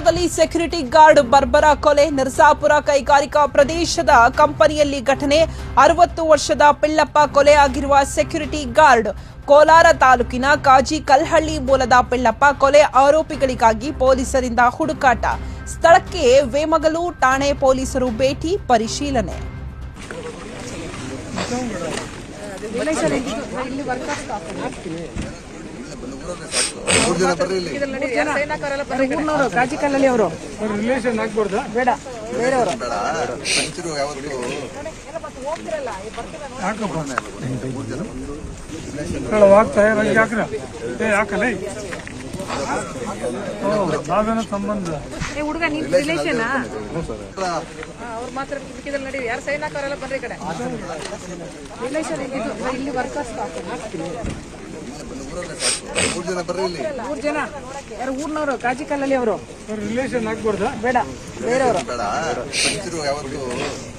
ಕೋಲಾರದಲ್ಲಿ security guard ಬರ್ಬರ ಕೊಲೆ ನರಸಾಪುರ ಕೈಗಾರಿಕಾ ಪ್ರದೇಶದ ಕಂಪನಿಯಲ್ಲಿ ಘಟನೆ, ಅರವತ್ತು ವರ್ಷದ ಪಿಳ್ಳಪ್ಪ ಕೊಲೆಯಾಗಿರುವ ಸೆಕ್ಯೂರಿಟಿ ಗಾರ್ಡ್. ಕೋಲಾರ ತಾಲೂಕಿನ ಕಾಜಿ ಕಲ್ಹಳ್ಳಿ ಮೂಲದ ಪಿಳ್ಳಪ್ಪ ಕೊಲೆ ಆರೋಪಿಗಳಿಗಾಗಿ ಪೊಲೀಸರಿಂದ ಹುಡುಕಾಟ. ಸ್ಥಳಕ್ಕೆ ವೇಮಗಲು ಠಾಣೆ ಪೊಲೀಸರು ಭೇಟಿ, ಪರಿಶೀಲನೆ. ಊರ್ನವರು ಕಾಜಿಕಲ್ಲಲ್ಲಿ ಅವರು. ರಿಲೇಷನ್ ಆಗ್ಬಾರ್ದಾ? ಬೇಡ ಬೇರೆಯವರು. ಯಾವತ್ತು ಏ ಹಾಕಲ್ಲ ನಾವೇನೋ ಸಂಬಂಧ. ಏ ಹುಡುಗ ನಿನ್ ರಿಲೇಷನ್ ಅವ್ರು ಮಾತ್ರ ಮಿಕ್ಕಿದಲ್ಲಿ ನಡೀರಿ. ಯಾರು ಸೈನ್ ಹಾಕೋರೆಲ್ಲ ಬರ್ರಿ ಈ ಕಡೆ. ರಿಲೇಷನ್ ಇದ್ದಿದ್ದು ಇಲ್ಲಿ ವರ್ಕರ್ಸ್ ಮೂರು ಜನ ಬರ್ರಿ ಇಲ್ಲಿ. ಮೂರು ಜನ. ಯಾರು ಊರ್ನವರು ಕಾಜಿಕಲ್ಲಲ್ಲಿ ಅವರು. ರಿಲೇಷನ್ ಆಗ್ಬಾರ್ದಾ? ಬೇಡ. ಬೇರೆಯವರು. ಬೇಡ. ಯಾವತ್ತು